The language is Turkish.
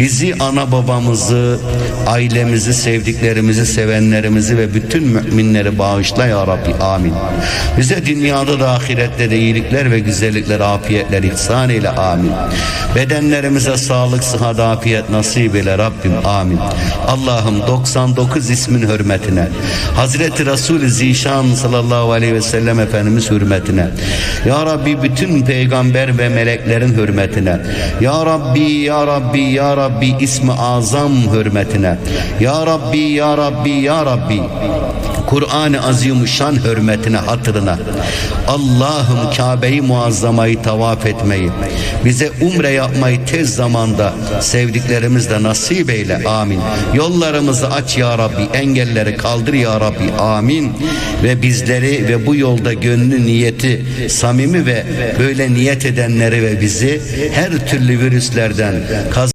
Bizi, ana babamızı, ailemizi, sevdiklerimizi, sevenlerimizi ve bütün müminleri bağışla ya Rabbi. Amin. Bize dünyada da ahirette de iyilikler ve güzellikler, afiyetler ihsan eyle. Amin. Bedenlerimize sağlık, sıhhat, afiyet nasip eyle Rabbim. Amin. Allah'ım 99 ismin hürmetine, Hazreti Resul-i Zişan sallallahu aleyhi ve sellem Efendimiz hürmetine, Ya Rabbi bütün peygamber ve meleklerin hürmetine, Ya Rabbi, Ya Rabbi, Ya Rabbi ismi azam hürmetine, Ya Rabbi, Ya Rabbi, Ya Rabbi, Kur'an-ı Azimuşşan hürmetine hatırına. Allah'ım Kabe'yi muazzamayı tavaf etmeyi bize umre yapmayı tez zamanda sevdiklerimizle nasip eyle. Amin. Yollarımızı aç ya Rabbi engelleri kaldır ya Rabbi. Amin. Ve bizleri ve bu yolda gönlü niyeti samimi ve böyle niyet edenleri ve bizi her türlü virüslerden kaz